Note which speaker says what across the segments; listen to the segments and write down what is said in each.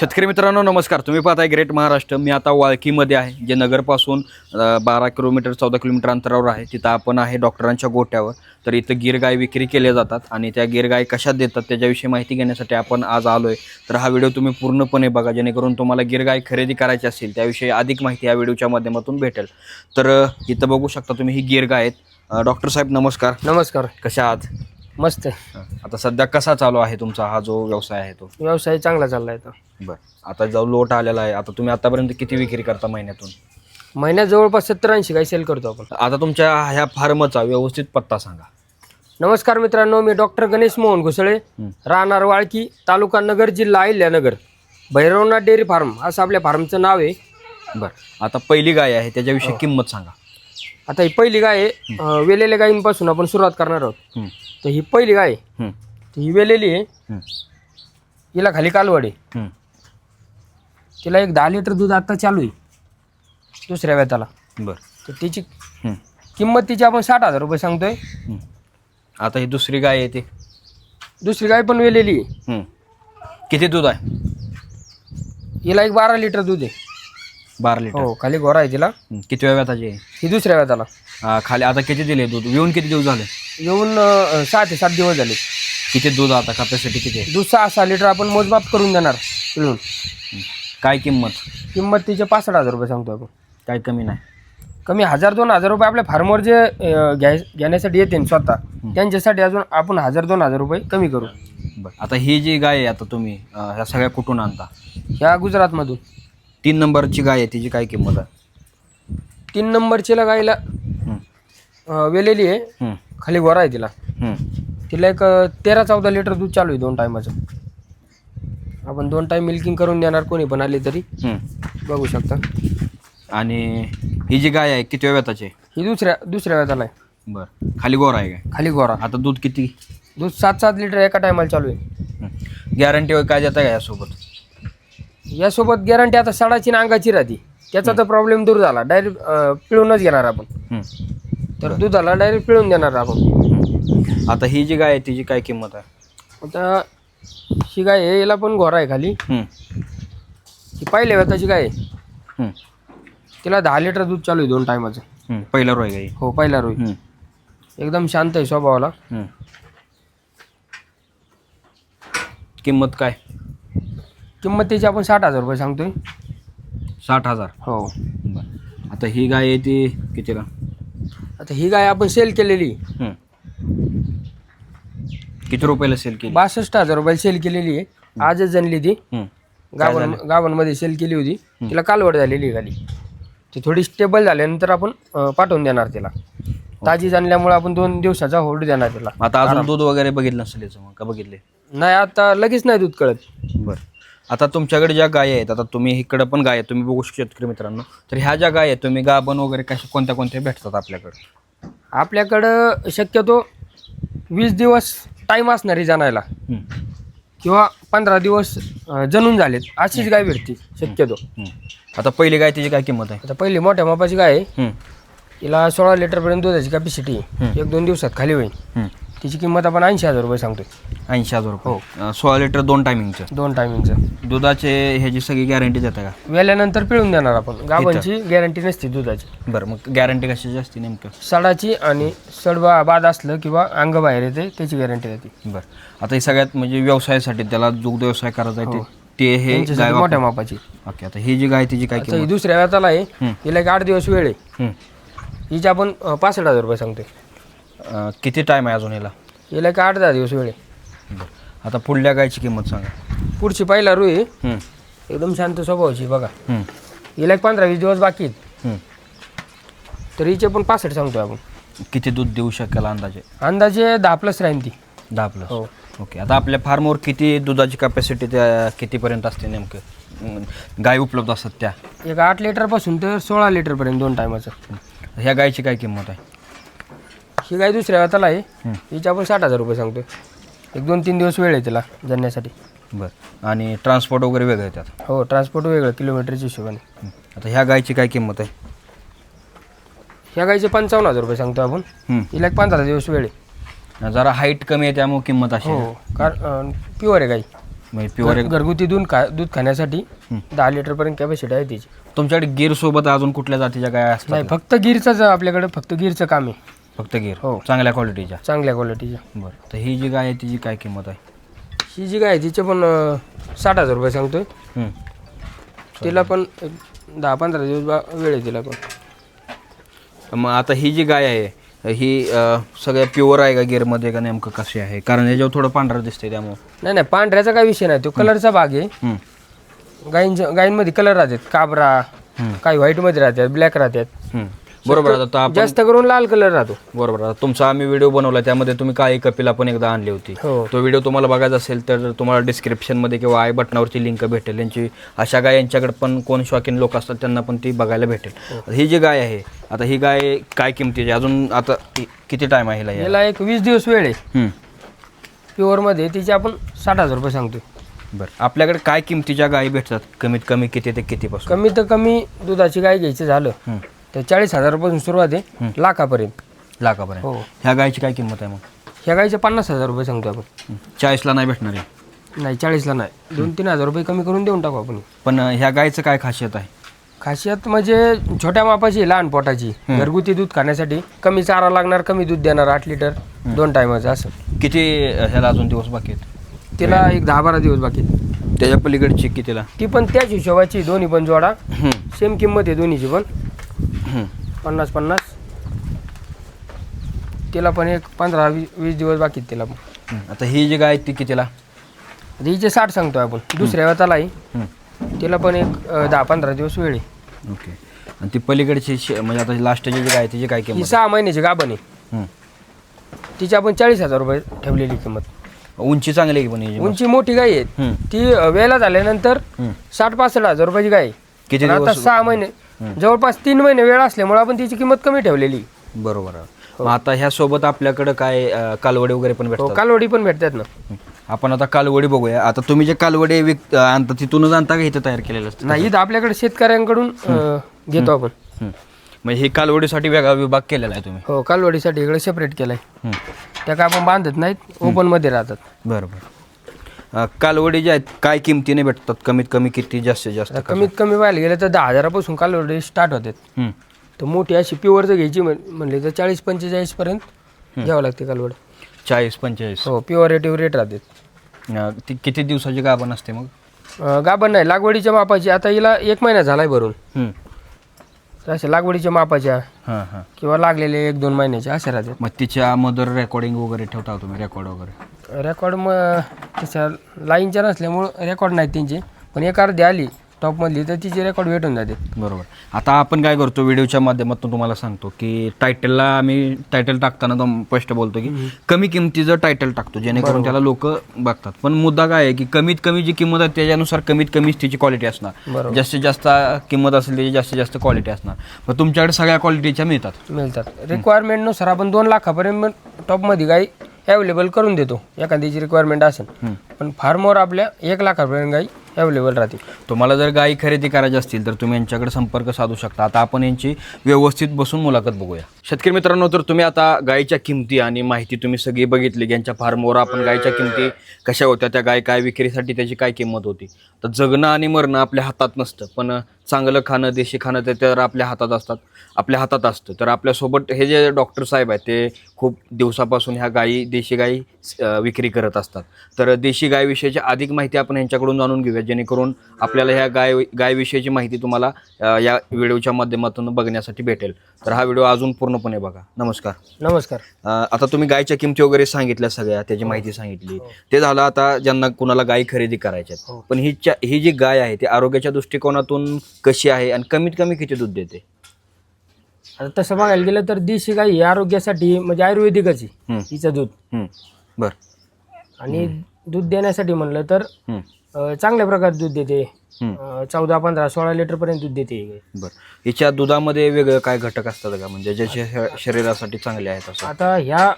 Speaker 1: शेतकरी मित्रांनो नमस्कार. तुम्ही पाहताय ग्रेट महाराष्ट्र मी आता वाळकीमध्ये आहे जे नगरपासून बारा किलोमीटर चौदा किलोमीटर अंतरावर आहे. तिथं आपण आहे डॉक्टरांच्या गोट्यावर तर इथं गिर गाय विक्री केल्या जातात आणि त्या गिर गाय कशात देतात त्याच्याविषयी माहिती घेण्यासाठी आपण आज आलो आहे तर हा व्हिडिओ तुम्ही पूर्णपणे बघा जेणेकरून तुम्हाला गिर गाय खरेदी करायची असेल त्याविषयी अधिक माहिती या व्हिडिओच्या माध्यमातून भेटेल. तर इथं बघू शकता तुम्ही ही गिर गाय आहेत डॉक्टर साहेब नमस्कार.
Speaker 2: नमस्कार.
Speaker 1: कशा आहात?
Speaker 2: मस्त आहे.
Speaker 1: आता सध्या कसा चालू आहे तुमचा हा जो व्यवसाय आहे तो?
Speaker 2: व्यवसाय चांगला चाललाय आता.
Speaker 1: बरं. आता जो लोट आलेला आहे. आता तुम्ही आतापर्यंत किती विक्री करता महिन्यातून?
Speaker 2: महिन्यात जवळपास सत्तर ऐंशी काही सेल करतो आपण.
Speaker 1: आता तुमच्या ह्या फार्मचा व्यवस्थित पत्ता सांगा.
Speaker 2: नमस्कार मित्रांनो मी डॉक्टर गणेश मोहन घुसळे. राहणार वाळकी तालुका नगर जिल्हा अहिल्यानगर. भैरवनाथ डेअरी फार्म असं आपल्या फार्मचं नाव आहे.
Speaker 1: बरं. आता पहिली गाय आहे त्याच्याविषयी किंमत सांगा.
Speaker 2: आता ही पहिली गाय आहे. अं, वेलेल्या गायींपासून आपण सुरुवात करणार आहोत.
Speaker 1: हं,
Speaker 2: तर ही पहिली गाय आहे.
Speaker 1: हं,
Speaker 2: तर ही वेलेली आहे.
Speaker 1: हं,
Speaker 2: हिला खाली कालवड आहे.
Speaker 1: हं.
Speaker 2: तिला एक दहा लिटर दूध आता चालू आहे दुसऱ्या वेताला
Speaker 1: बरं.
Speaker 2: तर तिची
Speaker 1: हं,
Speaker 2: किंमत तिची आपण साठ हजार रुपये सांगतोय.
Speaker 1: हं. आता ही दुसरी गाय आहे ती.
Speaker 2: दुसरी गाय पण वेलेली आहे.
Speaker 1: हं. किती दूध आहे?
Speaker 2: हिला एक बारा लिटर दूध आहे.
Speaker 1: बारा लिटर.
Speaker 2: हो खाली गोरा आहे तिला.
Speaker 1: हं. किती वेळ आहे?
Speaker 2: ही दुसऱ्या वेताला
Speaker 1: आ, खाली आता किती दिले दूध? येऊन किती दिवस झाले?
Speaker 2: येऊन अं, सहा ते सात दिवस झाले.
Speaker 1: किती दूध आता कॅपॅसिटी किती आहे?
Speaker 2: दूध सहा सहा लिटर आपण मोजमाप करून देणार. पिळून.
Speaker 1: काय किंमत?
Speaker 2: किंमत तिचे पासष्ट हजार रुपये सांगतो आपण.
Speaker 1: काय कमी नाही.
Speaker 2: कमी हजार दोन हजार रुपये आपल्या फार्मवर जे अं, घ्याय घेण्यासाठी येते ना स्वतः त्यांच्यासाठी अजून आपण हजार दोन हजार रुपये कमी करू.
Speaker 1: बरं. आता ही जी गाय आहे आता तुम्ही अ, ह्या सगळ्या कुठून आणता?
Speaker 2: ह्या गुजरातमधून.
Speaker 1: तीन नंबरची गाय आहे तिची काय किंमत आहे?
Speaker 2: तीन नंबरचीला गायला
Speaker 1: हं,
Speaker 2: अं, वेलेली आहे.
Speaker 1: हं,
Speaker 2: खाली गोरा आहे तिला.
Speaker 1: हं.
Speaker 2: तिला एक अं, तेरा चौदा लिटर दूध चालू आहे दोन टायमाचं आपण दोन टाईम मिल्किंग करून देणार कोणी पण आले तरी. बघू शकता.
Speaker 1: आणि ही जी गाय आहे किती वेताची आहे?
Speaker 2: ही दुसऱ्या दुसऱ्या वेताला आहे.
Speaker 1: बरं. खाली गोर आहे काय?
Speaker 2: खाली गोरा.
Speaker 1: आता दूध किती?
Speaker 2: दूध सात सात लिटर एका टायमाला चालू आहे.
Speaker 1: गॅरंटी वगैरे काय देता का यासोबत?
Speaker 2: यासोबत गॅरंटी आता सडाची आणि अंगाची राहते. त्याचा तर प्रॉब्लेम दूर झाला. डायरेक्ट पिळूनच घेणार आपण. तर दुधाला डायरेक्ट पिळून देणार आपण.
Speaker 1: आता ही जी गाय आहे तिची काय किंमत आहे?
Speaker 2: आता ही गाय आहे याला पण घोरा आहे खाली.
Speaker 1: हं,
Speaker 2: पहिल्या वेताची गाय आहे? तिला दहा लिटर दूध चालू आहे दोन टायमाचं.
Speaker 1: पहिला रोय गाई
Speaker 2: हो पहिला
Speaker 1: हं,
Speaker 2: एकदम शांत आहे स्वभावाला.
Speaker 1: किंमत काय?
Speaker 2: किंमत त्याची आपण साठ हजार रुपये सांगतोय.
Speaker 1: साठ हजार.
Speaker 2: हो.
Speaker 1: आता ही गाय आहे ती कितीला?
Speaker 2: आता ही गाय आपण सेल केलेली.
Speaker 1: किती रुपयाला सेल केली?
Speaker 2: बासष्ट हजार रुपयाला सेल केलेली आहे. आजच जनली ती.
Speaker 1: हं,
Speaker 2: गावन गावांमध्ये सेल केली होती. तिला कालवड झालेली आहे खाली. ती थोडी स्टेबल झाल्यानंतर आपण अं, पाठवून देणार तिला. ताजी जाणल्यामुळे आपण दोन दिवसाचा होल्ड देणार तिला.
Speaker 1: आता अजून दूध वगैरे बघितलं नसेल याचं मग का बघितले?
Speaker 2: नाही आता लगेच नाही दूध कळत.
Speaker 1: बरं. आता तुमच्याकडे ज्या गाय आहेत आता तुम्ही इकडं पण गाय आहे तुम्ही बघू शकता शेतकरी मित्रांनो. तर ह्या ज्या गाय आहेत तुम्ही गाभण वगैरे कशा कोणत्या कोणत्या भेटतात आपल्याकडे?
Speaker 2: आपल्याकडं शक्यतो वीस दिवस टाईम असणार आहे जाणायला किंवा पंधरा दिवस अं, जनून झालेत अशीच गाय भेटते शक्यतो.
Speaker 1: आता पहिली गाय तिची काय किंमत आहे?
Speaker 2: आता पहिली मोठ्या मापाची गाय आहे. तिला सोळा लिटरपर्यंत दुधाची कॅपॅसिटी आहे. एक दोन दिवसात खाली होईल. तिची किंमत आपण ऐंशी हजार रुपये सांगतोय.
Speaker 1: ऐंशी हजार रुपये. अं, सोळा लिटर दोन टायमिंगचं
Speaker 2: दोन टायमिंगचं
Speaker 1: दुधाचे ह्याची सगळी गॅरंटी देता का?
Speaker 2: वेल्यानंतर पिळून देणार आपण. गावांची गॅरंटी नसते दुधाची.
Speaker 1: बरं मग गॅरंटी कशाची असते नेमकं?
Speaker 2: सडाची आणि सडबा बाद असलं किंवा अंग बाहेर येते त्याची गॅरंटी राहते
Speaker 1: बरं. आता हे सगळ्यात म्हणजे व्यवसायासाठी त्याला दुग्ध व्यवसाय करायचा आहे ते- ते हे
Speaker 2: त्यांच्यासाठी
Speaker 1: गाय
Speaker 2: मोठ्या मापाची.
Speaker 1: ओके आता ही जी गाय तिची काय
Speaker 2: आता ही
Speaker 1: किंमत?
Speaker 2: दुसऱ्या व्याताला आहे.
Speaker 1: हं.
Speaker 2: हिला एक आठ दिवस वेळ आहे.
Speaker 1: हं.
Speaker 2: हिची आपण अं, पासष्ट हजार रुपये सांगतोय.
Speaker 1: अं, किती टाईम आहे अजून याला
Speaker 2: हिला एक आठ दहा दिवस वेळ आहे.
Speaker 1: आता पुढल्या गायची किंमत सांगा.
Speaker 2: पुढची पहिला रुई एकदम शांत स्वभावाची बघा. हिला एक पंधरा वीस दिवस बाकी आहेत. तर हिचे पण पासष्ट सांगतोय आपण.
Speaker 1: किती दूध देऊ शकेल अंदाजे?
Speaker 2: अंदाजे दहा प्लस राहील ती.
Speaker 1: दहा प्लस
Speaker 2: हो.
Speaker 1: ओके आता आपल्या फार्मवर किती दुधाची कॅपॅसिटी त्या कितीपर्यंत असते नेमकं? अं, गाय उपलब्ध असतात त्या?
Speaker 2: एक आठ लिटरपासून तर सोळा लिटरपर्यंत दोन टायमाचं
Speaker 1: ह्या गायची काय किंमत आहे?
Speaker 2: ही गाय दुसऱ्या व्याताला आहे.
Speaker 1: हं.
Speaker 2: हिची आपण साठ हजार रुपये सांगतोय. एक दोन तीन दिवस वेळ आहे तिला जाण्यासाठी
Speaker 1: बरं. आणि ट्रान्सपोर्ट वगैरे वेगळं येतात
Speaker 2: हो ट्रान्सपोर्ट वेगळं किलोमीटरच्या हिशोबाने.
Speaker 1: आता ह्या गायची काय किंमत आहे?
Speaker 2: ह्या गायचे पंचावन्न हजार रुपये सांगतो आपण. हिला एक पंधरा दिवस वेळ आहे.
Speaker 1: जरा हाईट कमी आहे त्यामुळे किंमत अशी
Speaker 2: हो कार प्युअर आहे गाई
Speaker 1: म्हणजे प्युअर
Speaker 2: घर- घरगुती दूध खा दूध खाण्यासाठी. दहा लिटर पर्यंत कॅपॅसिटी आहे त्याची
Speaker 1: तुमच्याकडे गिर सोबत अजून कुठल्या जातीच्या गाय असतात?
Speaker 2: नाही फक्त गिरचंच आपल्याकडे फक्त गिरचं काम आहे.
Speaker 1: फक्त गिर.
Speaker 2: हो.
Speaker 1: चांगल्या क्वालिटीच्या
Speaker 2: चांगल्या क्वालिटीच्या
Speaker 1: बरं. तर ही जी गाय आहे तिची काय किंमत आहे?
Speaker 2: ही जी गाय आहे तिचे पण अं, साठ हजार रुपये सांगतोय.
Speaker 1: हं.
Speaker 2: तिला पण एक दहा पंधरा दिवस बा- वेळ आहे तिला पण.
Speaker 1: मग आता ही जी गाय आहे ही अं, सगळ्या प्युअर आहे का गिरमध्ये का नेमकं कशी आहे? कारण याच्यावर थोडं पांढरं दिसतंय त्यामुळं.
Speaker 2: नाही नाही पांढऱ्याचा काही विषय नाही. तो कलरचा भाग आहे.
Speaker 1: हं.
Speaker 2: गायींच्या गायींमध्ये कलर राहतात. काबरा
Speaker 1: हं.
Speaker 2: काही व्हाईटमध्ये राहतात ब्लॅक राहतात.
Speaker 1: हं. बरोबर आता आपण
Speaker 2: जास्त करून लाल कलर राहतो.
Speaker 1: बरोबर. आता तुमचा आम्ही व्हिडिओ बनवला त्यामध्ये तुम्ही काळी कपिला पण एकदा आणली होती.
Speaker 2: हो.
Speaker 1: तो व्हिडिओ तुम्हाला बघायचा असेल तर तुम्हाला डिस्क्रिप्शनमध्ये किंवा आय बटनावरची लिंक भेटेल. यांची अशा गाय यांच्याकडे पण कोण शौकीन लोक असतात त्यांना पण ती बघायला भेटेल. ही. जी गाय आहे आता ही गाय काय किमतीची? अजून आता इ- किती टाईम आहे हिला यायला?
Speaker 2: याला एक वीस दिवस वेळ आहे.
Speaker 1: हं.
Speaker 2: प्युअरमध्ये तिचे आपण साठ हजार रुपये सांगतोय.
Speaker 1: बरं. आपल्याकडे काय किमतीच्या गायी भेटतात? कमीत कमी किती ते कितीपासून?
Speaker 2: कमी तर कमी दुधाची गाय घ्यायचं झालं
Speaker 1: हं.
Speaker 2: तर चाळीस हजारापासून सुरुवात आहे. लाखापर्यंत.
Speaker 1: लाखापर्यंत.
Speaker 2: हो.
Speaker 1: ह्या गायची काय किंमत आहे मग?
Speaker 2: ह्या गायचे पन्नास हजार रुपये सांगतो आपण.
Speaker 1: चाळीसला नाही भेटणार आहे.
Speaker 2: नाही चाळीसला नाही. दोन तीन हजार रुपये कमी करून देऊन टाकू आपण.
Speaker 1: पण अं, ह्या गायचं काय खासियत आहे?
Speaker 2: खासियत म्हणजे छोट्या मापाची लहान पोटाची. घरगुती दूध खाण्यासाठी कमी चारा लागणार कमी दूध देणार आठ लिटर दोन टायमाचं असं.
Speaker 1: किती अं, ह्याला अजून दिवस बाकी आहेत?
Speaker 2: तिला एक दहा बारा दिवस बाकी
Speaker 1: त्याच्या पलीकडची कितीला?
Speaker 2: ती पण त्याच हिशोबाची दोन्ही पण जोडा. सेम किंमत आहे दोन्हीची पण. पन्नास पन्नास तिला पण एक पंधरा वीस वीस दिवस बाकी आहेत तिला पण.
Speaker 1: आता ही जी गाय आहे ती कितीला
Speaker 2: आता हिचे साठ सांगतो आपण दुसऱ्या वेळाला आहे. तिला पण एक अं, दहा पंधरा दिवस वेळ आहे
Speaker 1: ओके आणि ती पलीकडची शे- म्हणजे आता लास्टची जी गाय आहे तिची काय
Speaker 2: ही
Speaker 1: किंमत
Speaker 2: सहा महिन्याची गाभण आहे. तिची आपण चाळीस हजार रुपये ठेवलेली किंमत
Speaker 1: उंची चांगली आहे की पण हिची?
Speaker 2: उंची मोठी गाय आहे. ती अं, वेळेला झाल्यानंतर. साठ पासष्ट हजार रुपयाची गाय आहे.
Speaker 1: किती
Speaker 2: पण आता
Speaker 1: दिवस
Speaker 2: सहा महिने जवळपास तीन महिने वेळ असल्यामुळे आपण तिची किंमत कमी ठेवलेली.
Speaker 1: बरोबर. आहे. मग आता ह्या सोबत आपल्याकडं काय अं, कालवडी वगैरे पण
Speaker 2: हो
Speaker 1: भेटतात?
Speaker 2: कालवडी पण भेटतात ना.
Speaker 1: हं. आपण आता कालवडी बघूया. आता तुम्ही जे कालवडी विक अं, आणता तिथूनच आणता का इथं तयार केलेलं असतं?
Speaker 2: नाही इथं आपल्याकडे शेतकऱ्यांकडून अं, घेतो आपण.
Speaker 1: हं. म्हणजे ही कालवडीसाठी वेगळा विभाग केलेला आहे तुम्ही?
Speaker 2: हो कालवडीसाठी इकडे सेपरेट केलाय.
Speaker 1: हं.
Speaker 2: त्या काय आपण बांधत नाहीत ओपनमध्ये राहतात.
Speaker 1: बरं बरं अं, कालवडी ज्या आहेत काय किमतीने भेटतात? कमीत कमी किती जास्तीत जास्त
Speaker 2: आता कमीत कमी व्हायला गेलं तर दहा हजारापासून कालवडी स्टार्ट होतात.
Speaker 1: हं.
Speaker 2: तर मोठी अशी प्युअर जर घ्यायची म्हण- म्हणली तर चाळीस पंचेचाळीस पर्यंत घ्यावं लागते कालवड.
Speaker 1: चाळीस पंचेचाळीस.
Speaker 2: हो प्युअर रेटिव्ह रेट राहतात.
Speaker 1: अं, ती किती दिवसाची गाभण असते मग?
Speaker 2: अं, गाभण नाही लागवडीच्या मापाची. आता हिला एक महिना झालाय भरून.
Speaker 1: हं.
Speaker 2: तर अशा लागवडीच्या मापाच्या
Speaker 1: हां हां.
Speaker 2: किंवा लागलेले एक दोन महिन्याच्या अशा राहतात.
Speaker 1: मग तिच्या मदर रेकॉर्डिंग वगैरे ठेवता तुम्ही? रेकॉर्ड वगैरे.
Speaker 2: रेकॉर्ड मग त्याच्या लाईनच्या नसल्यामुळं रेकॉर्ड नाहीत त्यांचे. पण एक अर्धी आली टॉपमधली तर तिचे रेकॉर्ड भेटून जाते.
Speaker 1: बरोबर. आता आपण काय करतो व्हिडिओच्या माध्यमातून तुम्हाला सांगतो की टायटलला आम्ही टायटल टाकताना तो स्पष्ट बोलतो की कमी किमतीचं टायटल टाकतो जेणेकरून त्याला लोक बघतात. पण मुद्दा काय आहे की कमीत कमी जी किंमत आहे त्याच्यानुसार कमीत कमीच तिची क्वालिटी असणार. जास्तीत जास्त किंमत असेल त्याची जास्तीत जास्त क्वालिटी असणार. मग तुमच्याकडे सगळ्या क्वालिटीच्या मिळतात.
Speaker 2: मिळतात. रिक्वायरमेंटनुसार आपण दोन लाखापर्यंत टॉपमध्ये गाई अवेलेबल करून देतो एखाद्याची रिक्वायरमेंट असेल. पण फार मोर आपल्या एक लाखापर्यंत गाई अवेलेबल राहतील.
Speaker 1: तुम्हाला जर गायी खरेदी करायची असतील तर तुम्ही यांच्याकडे संपर्क साधू शकता. आता आपण यांची व्यवस्थित बसून मुलाखत बघूया. शेतकरी मित्रांनो तर तुम्ही आता गायीच्या किमती आणि माहिती तुम्ही सगळी बघितली. की यांच्या फार्मवर आपण गायीच्या किमती कशा होत्या त्या गाय काय विक्रीसाठी त्याची काय किंमत होती. तर जगणं आणि मरणं आपल्या हातात नसतं. पण चांगलं खाणं देशी खाणं ते तर आपल्या हातात असतात. आपल्या हातात असतं. तर आपल्यासोबत हे जे डॉक्टर साहेब आहेत ते खूप दिवसापासून ह्या गायी देशी गायी विक्री करत असतात. तर देशी गायीविषयीची अधिक माहिती आपण यांच्याकडून जाणून घेऊया. जेणेकरून आपल्याला ह्या गाय गायविषयीची माहिती तुम्हाला या व्हिडिओच्या माध्यमातून बघण्यासाठी भेटेल. तर हा व्हिडिओ अजून पूर्णपणे बघा. नमस्कार.
Speaker 2: नमस्कार.
Speaker 1: आता तुम्ही गायच्या किमती वगैरे सांगितल्या सगळ्या त्याची माहिती सांगितली. ते झालं आता ज्यांना कुणाला गाय खरेदी करायच्या.
Speaker 2: हो.
Speaker 1: पण ही ही जी गाय आहे ती आरोग्याच्या दृष्टिकोनातून कशी आहे आणि कमीत कमी किती दूध देते?
Speaker 2: आता तसं बघायला गेलं तर देशी गाई ही आरोग्यासाठी म्हणजे आयुर्वेदिकच
Speaker 1: हं,
Speaker 2: हिचं दूध.
Speaker 1: हं. बर.
Speaker 2: आणि दूध देण्यासाठी म्हणलं तर
Speaker 1: हं,
Speaker 2: अं, चांगल्या प्रकारे दूध देते. चौदा पंधरा सोळा लिटरपर्यंत दूध देते. ही गाय.
Speaker 1: बर. हिच्या दुधामध्ये वेगळं काय घटक असतात का? म्हणजे श- शरीरासाठी चांगले आहेत असं?
Speaker 2: आता ह्या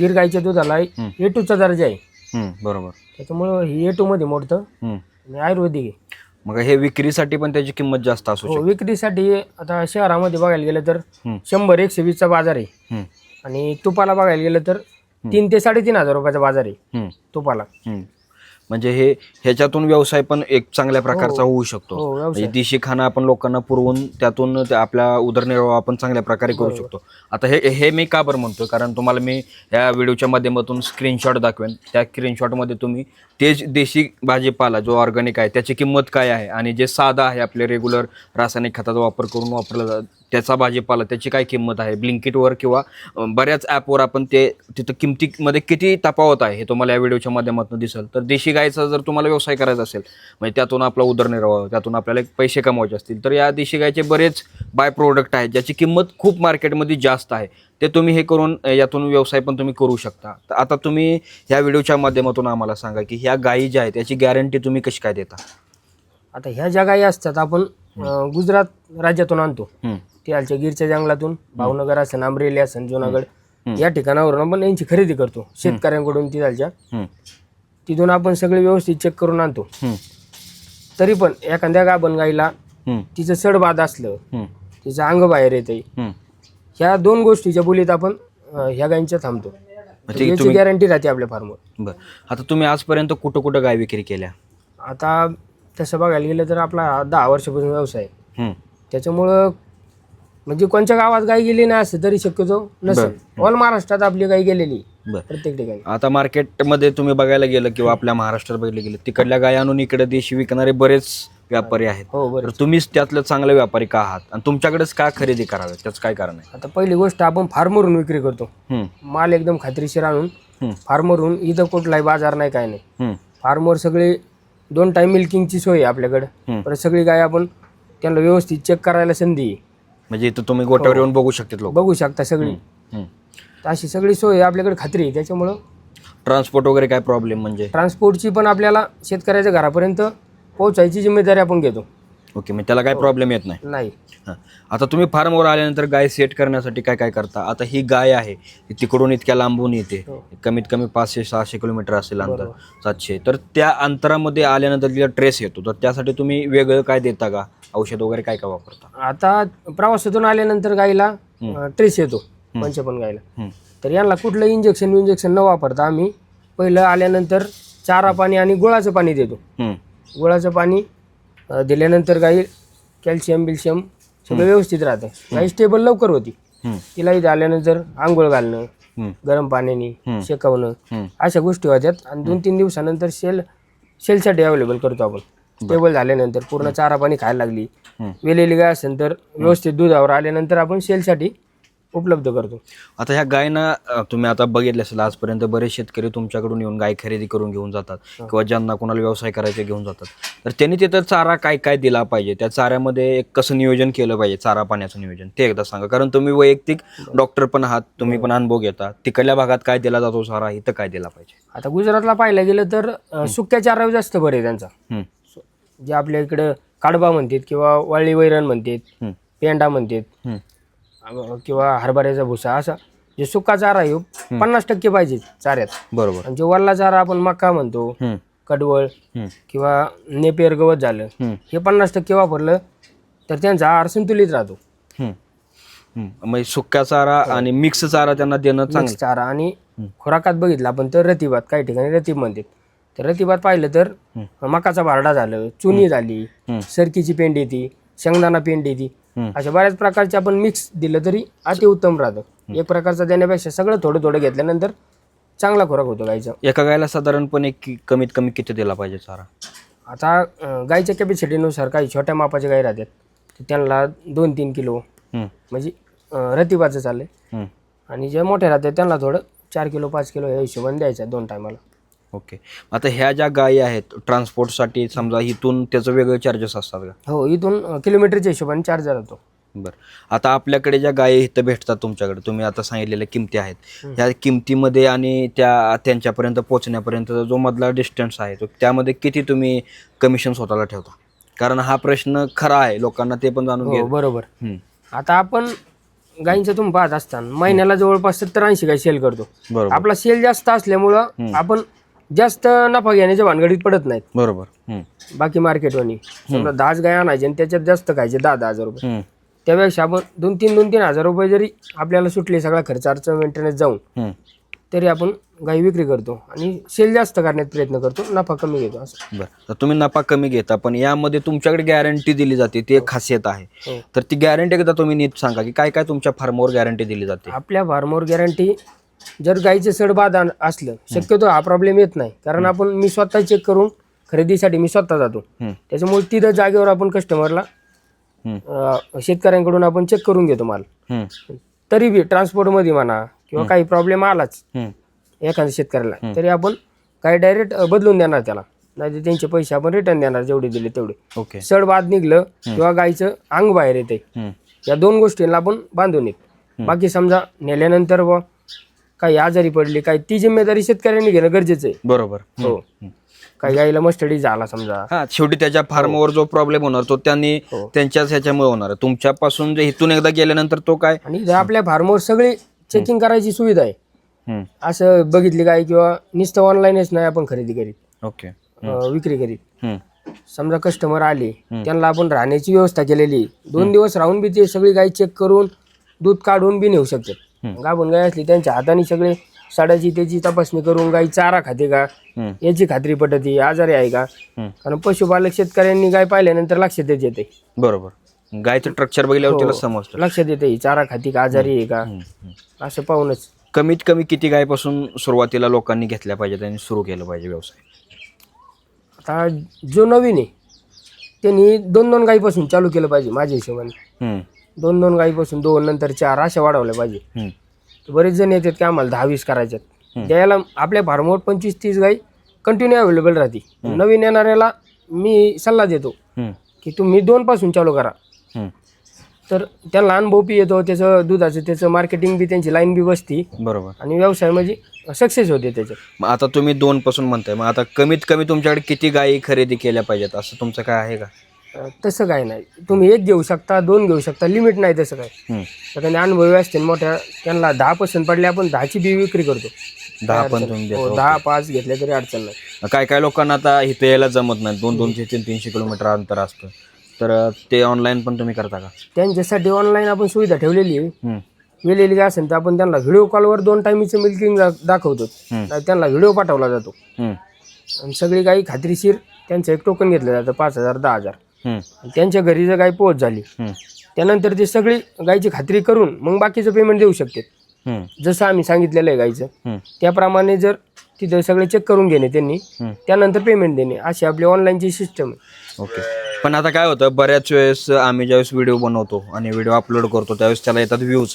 Speaker 2: गिर गाईच्या दुधाला. ए टूचा दर्जा आहे.
Speaker 1: हं, बरोबर.
Speaker 2: त्याच्यामुळं ही ए मध्ये मोडतं.
Speaker 1: हं.
Speaker 2: आणि आयुर्वेदिक आहे.
Speaker 1: मग हे विक्रीसाठी पण त्याची किंमत जास्त असू
Speaker 2: हो
Speaker 1: शकते.
Speaker 2: विक्रीसाठी आता शहरामध्ये बघायला गेलं तर
Speaker 1: हं,
Speaker 2: शंभर एकशे वीसचा बाजार आहे.
Speaker 1: हं,
Speaker 2: आणि तुपाला बघायला गेलं तर तीन ते साडेतीन हजार रुपयाचा बाजार आहे.
Speaker 1: हं,
Speaker 2: तुपाला.
Speaker 1: हं. म्हणजे हे ह्याच्यातून व्यवसाय पण एक चांगल्या प्रकारचा होऊ शकतो.
Speaker 2: हो
Speaker 1: म्हणजे देशी खाणं आपण लोकांना पुरवून त्यातून आपला उदरनिर्वाह आपण चांगल्या प्रकारे करू शकतो. आता हे हे मी का बरं म्हणतोय? कारण तुम्हाला मी या व्हिडिओच्या माध्यमातून स्क्रीनशॉट दाखवेन. त्या स्क्रीनशॉटमध्ये तुम्ही तेच देशी भाजीपाला जो ऑर्गॅनिक आहे त्याची किंमत काय आहे? आणि जे साधा आहे आपले रेग्युलर रासायनिक खताचा वापर करून वापरला त्याचा भाजीपाला त्याची काय किंमत आहे? ब्लिंकिटवर किंवा बऱ्याच ॲपवर आपण ते तिथं किमतीमध्ये किती तफावत आहे हे तुम्हाला या व्हिडिओच्या माध्यमातून दिसेल. तर देशी गायचा जर तुम्हाला व्यवसाय करायचा असेल म्हणजे त्यातून आपला उदरनिर्वाह त्यातून आपल्याला पैसे कमवायचे असतील तर या देशी गायचे बरेच बाय प्रोडक्ट आहेत ज्याची किंमत खूप मार्केटमध्ये जास्त आहे. ते तुम्ही हे करून यातून व्यवसाय पण तुम्ही करू शकता. तर आता तुम्ही ह्या व्हिडिओच्या माध्यमातून आम्हाला सांगा की ह्या गायी ज्या आहेत याची गॅरंटी तुम्ही कशी काय देता?
Speaker 2: आता ह्या ज्या गायी असतात आपण गुजरात राज्यातून आणतो.
Speaker 1: हम्म,
Speaker 2: तिथालच्या गिरच्या जंगलातून भावनगर असेल अमरेली असेल जुनागड या ठिकाणावरून आपण यांची खरेदी करतो शेतकऱ्यांकडून तिथालच्या
Speaker 1: हम्म,
Speaker 2: तिथून आपण सगळे व्यवस्थित चेक करून आणतो. तरी पण एखाद्या गाभण गाईला तिचं सडबाद असलं तिचं अंग बाहेर येते. ह्या दोन गोष्टीच्या बोलीत आपण ह्या गायींच्या थांबतो.
Speaker 1: म्हणजे
Speaker 2: याची
Speaker 1: तुम्ही
Speaker 2: गॅरंटी राहते आपल्या फार्मवर
Speaker 1: बरं. आता तुम्ही आजपर्यंत कुठं कुठं गाय विक्री केल्या?
Speaker 2: आता तसं बघायला गेलं तर आपला हा दहा वर्षापासून व्यवसाय आहे.
Speaker 1: हम्म,
Speaker 2: त्याच्यामुळं म्हणजे कोणत्या गावात गाय गेली नाही असं तरी शक्यतो नसेल. ऑल महाराष्ट्रात आपली गाय गेलेली
Speaker 1: बरं.
Speaker 2: प्रत्येक ठिकाणी.
Speaker 1: आता मार्केटमध्ये तुम्ही बघायला गेलं किंवा आपल्या महाराष्ट्रात बघितलं गेलं तिकडल्या गाय आणून इकडे देशी विकणारे बरेच व्यापारी आहेत.
Speaker 2: हो
Speaker 1: तर
Speaker 2: बरं
Speaker 1: तुम्हीच त्यातलं चांगले व्यापारी का आहात? आणि तुमच्याकडेच का खरेदी करावे? त्याचं काय कारण आहे?
Speaker 2: आता पहिली गोष्ट आपण फार्मवरून विक्री करतो.
Speaker 1: हम्म,
Speaker 2: माल एकदम खात्रीशीर आणून
Speaker 1: हम्म,
Speaker 2: फार्मवरून इथं कुठलाही बाजार नाही काय नाही.
Speaker 1: हम्म,
Speaker 2: फार्मवर सगळे दोन टाईम मिल्किंगची सोय आहे आपल्याकडे.
Speaker 1: हम्म.
Speaker 2: परत सगळी गाय आपण त्यांना व्यवस्थित चेक करायला संधी आहे.
Speaker 1: म्हणजे इथं तुम्ही गोट्यावर येऊन बघू शकतात लोक.
Speaker 2: बघू शकता सगळी. तर अशी सगळी सोय आपल्याकडे खात्री आहे. त्याच्यामुळं
Speaker 1: ट्रान्सपोर्ट वगैरे काय प्रॉब्लेम म्हणजे?
Speaker 2: ट्रान्सपोर्टची पण आपल्याला शेतकऱ्याच्या घरापर्यंत पोहोचायची जिम्मेदारी आपण घेतो.
Speaker 1: ओके मग त्याला काय प्रॉब्लेम येत नाही?
Speaker 2: नाही.
Speaker 1: हां. आता तुम्ही फार्मवर आल्यानंतर गाय सेट करण्यासाठी काय काय करता? आता ही गाय आहे ही तिकडून इतक्या लांबून येते.
Speaker 2: हो.
Speaker 1: कमीत कमी पाचशे सहाशे किलोमीटर असेल अंतर सातशे. तर त्या अंतरामध्ये आल्यानंतर तिला ट्रेस येतो. तर त्यासाठी तुम्ही वेगळं काय देता का? औषध वगैरे काय काय वापरता
Speaker 2: आता प्रवासातून आल्यानंतर गाईला ट्रेस येतो पंचपन गायला. तर यांना कुठलं इंजेक्शन विंजेक्शन न वापरता आम्ही पहिलं आल्यानंतर चारा पाणी आणि गुळाचं पाणी देतो. गुळाचं पाणी दिल्यानंतर गाई कॅल्शियम बिल्शियम सगळं व्यवस्थित राहतं गाई स्टेबल लवकर होती. तिला इथे आल्यानंतर आंघोळ घालणं. गरम पाण्याने. शेकवणं. अशा गोष्टी होत्यात आणि दोन तीन दिवसानंतर शेल शेलसाठी अवेलेबल करतो आपण स्टेबल झाल्यानंतर पूर्ण चारा पाणी खायला लागली. वेलेली गाय असेल तर व्यवस्थित दुधावर आल्यानंतर आपण सेलसाठी उपलब्ध करतो.
Speaker 1: आता ह्या गायना तुम्ही आता बघितलं असेल आजपर्यंत बरेच शेतकरी तुमच्याकडून येऊन गाय खरेदी करून घेऊन जातात किंवा ज्यांना कोणाला व्यवसाय करायचे घेऊन जातात. तर त्यांनी तिथं चारा काय काय दिला पाहिजे? त्या चाऱ्यामध्ये एक कसं नियोजन केलं पाहिजे? चारा पाण्याचं नियोजन? ते एकदा सांगा. कारण तुम्ही वैयक्तिक डॉक्टर पण आहात तुम्ही पण अनुभव घेता. तिकडल्या भागात काय दिला जातो चारा? इथं काय दिला पाहिजे?
Speaker 2: आता गुजरातला पाहायला गेलं तर सुक्या चारावर जास्त बरं त्यांचा. जे आपल्या इकडं काडबा म्हणतात किंवा वाळली वैरण म्हणतात
Speaker 1: हम्म,
Speaker 2: पेंडा म्हणतात
Speaker 1: हम्म,
Speaker 2: अं, किंवा हरभऱ्याचा भुसा असा जे सुका चारा आहे ह्यो पन्नास टक्के पाहिजे चाऱ्यात.
Speaker 1: बरोबर.
Speaker 2: आणि जो वल्ला चारा आपण मका म्हणतो
Speaker 1: हम्म,
Speaker 2: कडवळ
Speaker 1: हम्म,
Speaker 2: किंवा नेपियर गवत झालं
Speaker 1: हम्म,
Speaker 2: हे पन्नास टक्के वापरलं तर त्यांचा आहार संतुलित राहतो.
Speaker 1: हम्म, हम्म. म्हणजे सुक्या चारा आणि मिक्स चारा त्यांना देणं चांगलं.
Speaker 2: चारा आणि खुराकात बघितलं आपण तर रतिबात काही ठिकाणी रतीब म्हणतात. तर रतिबात पाहिलं तर मकाचा भारडा झालं चुनी झाली. सरकीची पेंडी ती शेंगदाणा पेंडी ती.
Speaker 1: हम्म.
Speaker 2: अशा बऱ्याच प्रकारचे आपण मिक्स दिलं तरी अतिउत्तम राहतं. एक प्रकारचा देण्यापेक्षा सगळं थोडं थोडं घेतल्यानंतर चांगला खुराक होतो गाईचा.
Speaker 1: एका गायला साधारणपणे कमीत कमी किती दिला पाहिजे चारा?
Speaker 2: आता अं, गाईच्या कॅपॅसिटीनुसार काही छोट्या मापाच्या गाई राहतात. तर त्यांना दोन तीन किलो म्हणजे रतिबाचं चाललंय. आणि जे मोठे राहतात त्यांना थोडं चार किलो पाच किलो या हिशोबाने द्यायचं दोन टायमाला
Speaker 1: ओके. आता ह्या ज्या गायी आहेत ट्रान्सपोर्टसाठी समजा इथून त्याचं वेगळे चार्जेस असतात का?
Speaker 2: हो इथून अं, किलोमीटरच्या हिशोबाने चार्ज राहतो.
Speaker 1: बरं. आता आपल्याकडे ज्या गायी इथं भेटतात तुमच्याकडे तुम्ही आता सांगितलेल्या किमती आहेत. ह्या किमतीमध्ये आणि त्या त्यांच्यापर्यंत पोहोचण्यापर्यंत जो मधला डिस्टन्स आहे तो त्यामध्ये किती तुम्ही कमिशन स्वतःला ठेवता? कारण हा प्रश्न खरा आहे लोकांना ते पण जाणून घे
Speaker 2: हो बरोबर.
Speaker 1: हम्म,
Speaker 2: आता आपण गाईंचं तुम्ही पाहत असताना महिन्याला जवळपास सत्तर ऐंशी गाई सेल करतो.
Speaker 1: बरोबर.
Speaker 2: आपला सेल जास्त असल्यामुळं आपण जास्त नफा घेण्याच्या भानगडीत पडत नाहीत.
Speaker 1: बरोबर. हम्म,
Speaker 2: बाकी मार्केटवानी. समजा दहाच गाय आणायचे आणि त्याच्यात जास्त खायचे दहा दहा हजार रुपये.
Speaker 1: हम्म,
Speaker 2: त्यापेक्षा आपण दोन तीन दोन तीन हजार रुपये जरी आपल्याला सुटले सगळा खर्चाचं मेंटेनन्स जाऊन
Speaker 1: हम्म,
Speaker 2: तरी आपण गाई विक्री करतो आणि सेल जास्त करण्यात प्रयत्न करतो नफा कमी घेतो असं.
Speaker 1: बरं. तर तुम्ही नफा कमी घेता पण यामध्ये तुमच्याकडे गॅरंटी दिली जाते ती एक खासियत आहे.
Speaker 2: हो.
Speaker 1: तर ती गॅरंटी एकदा तुम्ही नीट सांगा की काय काय तुमच्या फार्मवर गॅरंटी दिली जाते?
Speaker 2: आपल्या फार्मवर गॅरंटी जर गाईचं सडबाद असलं शक्यतो हा प्रॉब्लेम येत नाही. कारण आपण मी स्वतः चेक करून खरेदीसाठी मी स्वतः जातो. त्याच्यामुळे तिथं जागेवर आपण कस्टमरला शेतकऱ्यांकडून आपण चेक करून घेतो माल. तरी बी ट्रान्सपोर्टमध्ये म्हणा किंवा काही प्रॉब्लेम आलाच. एखाद्या शेतकऱ्याला तरी आपण काही डायरेक्ट बदलून देणार त्याला. नाही त्यांचे पैसे आपण रिटर्न देणार जेवढे दिले तेवढे. सड बाद निघलं किंवा गाईचं अंग बाहेर येते या दोन गोष्टींना आपण बांधून येत. बाकी समजा नेल्यानंतर व काही आजारी पडली काही ती जिम्मेदारी शेतकऱ्यांनी घेणं गरजेचं आहे.
Speaker 1: बरोबर.
Speaker 2: हो. काही गाईला मस्टडी झाला समजा.
Speaker 1: हा शेवटी त्याच्या फार्मवर जो प्रॉब्लेम होणार तो त्यांनी
Speaker 2: हो.
Speaker 1: त्यांच्याच ह्याच्यामुळे होणार. आहे तुमच्यापासून जे इथून एकदा गेल्यानंतर तो काय?
Speaker 2: आणि इथं आपल्या फार्मवर सगळी चेकिंग करायची सुविधा आहे. असं बघितली गाय किंवा नुसतं ऑनलाईनच नाही आपण खरेदी करीत.
Speaker 1: ओके.
Speaker 2: अं, विक्री करीत. समजा कस्टमर आले त्यांना आपण राहण्याची व्यवस्था केलेली दोन दिवस राहून बी ते सगळी गाय चेक करून दूध काढून बी नेऊ शकतात. गाभून गाय असली त्यांच्या हाताने सगळे साडाची त्याची तपासणी करून गाई चारा खाते का? याची खात्री पटती आजारी आहे का. कारण पशुपालक शेतकऱ्यांनी गाय पाहिल्यानंतर लक्षात येत येते.
Speaker 1: बरोबर. गायचं स्ट्रक्चर बघितल्यावर तिला समजतं.
Speaker 2: लक्षात येते ही चारा खाती का? आजारी आहे का. असं पाहूनच.
Speaker 1: कमीत कमी किती गायपासून सुरुवातीला लोकांनी घेतल्या पाहिजे त्यांनी सुरू केलं पाहिजे व्यवसाय?
Speaker 2: आता जो नवीन आहे त्यांनी दोन दोन गाईपासून चालू केलं पाहिजे माझ्या हिशोबाने. दोन दोन गाईपासून दोन नंतर चार अशा वाढवल्या पाहिजे. बरेच जण येतात की आम्हाला दहा वीस करायच्यात. ज्याला आपल्या फार्मवर पंचवीस तीस गाई कंटिन्यू अवेलेबल राहते. नवीन येणाऱ्याला मी सल्ला देतो की तुम्ही दोन पासून चालू करा. तर त्यांना अनुभव बी येतो त्याचं दुधाचं त्याचं मार्केटिंग बी त्यांची लाईन बी बसती.
Speaker 1: बरोबर.
Speaker 2: आणि व्यवसाय म्हणजे सक्सेस होते त्याच्यात.
Speaker 1: मग आता तुम्ही दोन पासून म्हणताय मग आता कमीत कमी तुमच्याकडे किती गायी खरेदी केल्या पाहिजेत? असं तुमचं काय आहे का?
Speaker 2: अं, तसं काय नाही. तुम्ही एक घेऊ शकता दोन घेऊ शकता लिमिट नाही तसं काय
Speaker 1: हम्म.
Speaker 2: अनुभवी असतील मोठ्या त्यांना दहा पसंत पडले आपण दहाची बी विक्री करतो.
Speaker 1: दहा पण तुम्ही
Speaker 2: हो, दहा पाच घेतले तरी अडचण नाही.
Speaker 1: काय काय लोकांना आता इथं यायला जमत नाही. दोन दोनशे तीन तीनशे किलोमीटर अंतर असतं. तर अं, ते ऑनलाईन पण तुम्ही करता का?
Speaker 2: त्यांच्यासाठी ऑनलाईन आपण सुविधा ठेवलेली आहे.
Speaker 1: हम्म,
Speaker 2: काय असेल तर आपण त्यांना व्हिडिओ कॉलवर दोन टायमीचं मिल्किंग दाखवतो.
Speaker 1: हम्म.
Speaker 2: त्यांना व्हिडिओ पाठवला जातो.
Speaker 1: हम्म,
Speaker 2: आणि सगळी गाई खात्रीशीर त्यांचं एक टोकन घेतलं जातं पाच हजार दहा हजार. त्यांच्या घरी जर गाय पोहोच झाली त्यानंतर ते सगळी गायची खात्री करून मग बाकीचं पेमेंट देऊ शकते जसं आम्ही सांगितलेलं आहे गायचं त्याप्रमाणे जर तिथं सगळे चेक करून घेणे त्यांनी. त्यानंतर पेमेंट देणे. अशी आपली ऑनलाईनची सिस्टम आहे.
Speaker 1: ओके पण आता काय होतं बऱ्याच वेळेस आम्ही ज्यावेळेस व्हिडिओ बनवतो आणि व्हिडिओ अपलोड करतो त्यावेळेस त्याला येतात व्ह्यूज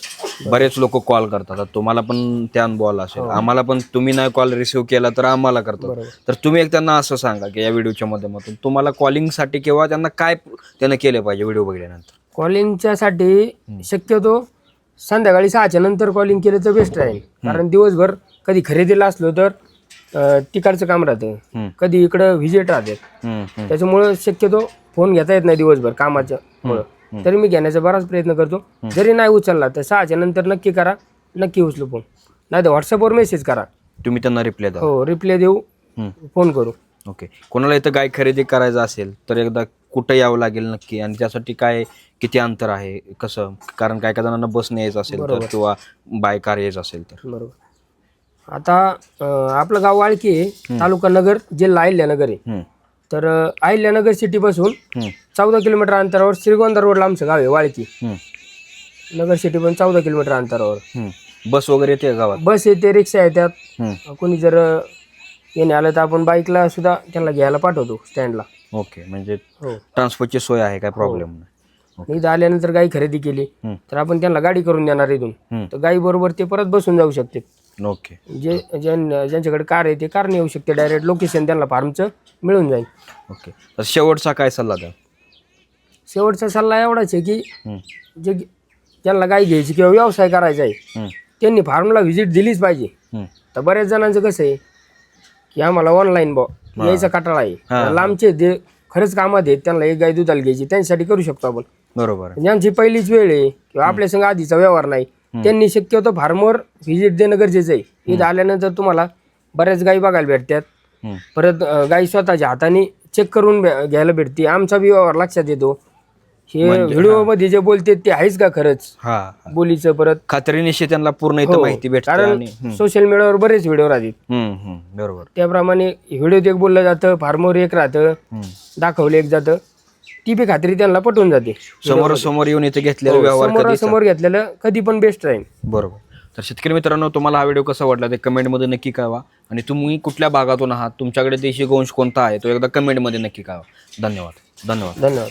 Speaker 1: बरेच लोक कॉल करतात. आता तुम्हाला पण त्या अनुभव आला असेल. आम्हाला पण तुम्ही नाही कॉल रिसिव्ह केला तर आम्हाला करतो
Speaker 2: बरोबर.
Speaker 1: तर तुम्ही एक त्यांना असं सांगा की या व्हिडिओच्या माध्यमातून तुम्हाला कॉलिंगसाठी किंवा त्यांना काय त्यानं केलं पाहिजे व्हिडिओ बघितल्यानंतर?
Speaker 2: कॉलिंगच्यासाठी शक्यतो संध्याकाळी सहाच्या नंतर कॉलिंग केलं तर बेस्ट राहील. कारण दिवसभर कधी खरेदीला असलो तर तिकडचं काम राहतं. कधी इकडं व्हिजिट राहते. त्याच्यामुळं शक्यतो फोन घेता येत नाही दिवसभर कामाच्या मुळं. तरी मी घेण्याचा बराच प्रयत्न करतो. जरी नाही उचलला तर सहाच्या नंतर नक्की करा नक्की उचलू फोन नाही तर व्हॉट्सअपवर मेसेज करा.
Speaker 1: तुम्ही त्यांना रिप्लाय द्या.
Speaker 2: हो रिप्लाय देऊ. फोन करू.
Speaker 1: ओके कोणाला इथं गाय खरेदी करायचं असेल तर एकदा कुठं यावं लागेल नक्की? आणि त्यासाठी काय किती अंतर आहे? कसं? कारण काय काय जणांना बसने यायचं असेल तर किंवा बाय कार यायचं असेल तर.
Speaker 2: बरोबर. आता अं, आपलं गाव वाळकी आहे तालुका नगर जिल्हा अहिल्यानगर आहे.
Speaker 1: हम्म,
Speaker 2: तर अं, अहिल्यानगर सिटीपासून
Speaker 1: हम्म,
Speaker 2: चौदा किलोमीटर अंतरावर श्रीगोंदा रोडला आमचं गाव आहे वाळकी.
Speaker 1: हम्म,
Speaker 2: नगर सिटी पण चौदा किलोमीटर अंतरावर.
Speaker 1: हम्म. बस वगैरे येते का गावात?
Speaker 2: बस येते रिक्षा येतात.
Speaker 1: हम्म,
Speaker 2: कोणी जर अं, येणे आलं तर आपण बाईकला सुद्धा त्यांना घ्यायला पाठवतो स्टँडला
Speaker 1: ओके म्हणजे
Speaker 2: हो.
Speaker 1: ट्रान्सपोर्टची सोय आहे काय प्रॉब्लेम नाही.
Speaker 2: आणि इथं आल्यानंतर गाई खरेदी केली
Speaker 1: हम्म.
Speaker 2: तर आपण त्यांना गाडी करून देणार इथून.
Speaker 1: हम्म.
Speaker 2: तर गाई बरोबर ते परत बसून जाऊ शकते
Speaker 1: ओके.
Speaker 2: जे ज्यां- ज्यांच्याकडे कार आहे ते कारने येऊ शकते. डायरेक्ट लोकेशन त्यांना फार्मचं मिळून जाईल.
Speaker 1: ओके. तर शेवटचा काय सल्ला द्या
Speaker 2: शेवटचा सल्ला एवढाच आहे की
Speaker 1: हम्म,
Speaker 2: जे ज्यांना गाई घ्यायची किंवा व्यवसाय करायचा आहे
Speaker 1: हम्म,
Speaker 2: त्यांनी फार्मला व्हिजिट दिलीच पाहिजे.
Speaker 1: हम्म.
Speaker 2: तर बऱ्याच जणांचं कसं आहे की आम्हाला ऑनलाईन बॉ यायचा कटाळा आहे. लांबचे जे खरंच कामात आहेत त्यांना एक गाय दुधाला घ्यायची त्यांच्यासाठी करू शकतो आपण.
Speaker 1: बरोबर आहे.
Speaker 2: ज्यांची पहिलीच वेळ आहे किंवा आपल्या संग आधीचा व्यवहार नाही त्यांनी शक्यतो फार्मवर व्हिजिट देणं गरजेचं आहे. इथं आल्यानंतर तुम्हाला बऱ्याच गायी बघायला भेटतात. परत गाई स्वतःच्या हाताने चेक करून घ्यायला भेटते. आमचा व्यवहार लक्षात येतो. हे
Speaker 1: म्हणजे-
Speaker 2: व्हिडिओमध्ये जे बोलते ते आहेच का खरंच? बोलीचं परत.
Speaker 1: खात्रीनिशी त्यांना पूर्ण इथं
Speaker 2: हो.
Speaker 1: माहिती भेटते
Speaker 2: कारण सोशल मीडियावर बरेच व्हिडिओ राहतात.
Speaker 1: बरोबर.
Speaker 2: त्याप्रमाणे व्हिडिओ एक बोललं जातं फार्मवर एक राहतं. दाखवलं एक जातं. ती बी खात्री त्यांना पटवून जाते.
Speaker 1: समोर समोर येऊन इथे घेतलेला
Speaker 2: हो,
Speaker 1: व्यवहार कधी
Speaker 2: समोरासमोर घेतलेलं कधी पण बेस्ट राहील.
Speaker 1: बरोबर. तर शेतकरी मित्रांनो तुम्हाला हा व्हिडिओ कसा वाटला ते कमेंटमध्ये नक्की कळवा. आणि तुम्ही कुठल्या भागातून आहात? तुमच्याकडे देशी गोंश कोणता आहे? तो एकदा कमेंटमध्ये नक्की कळवा. धन्यवाद. धन्यवाद.
Speaker 2: धन्यवाद.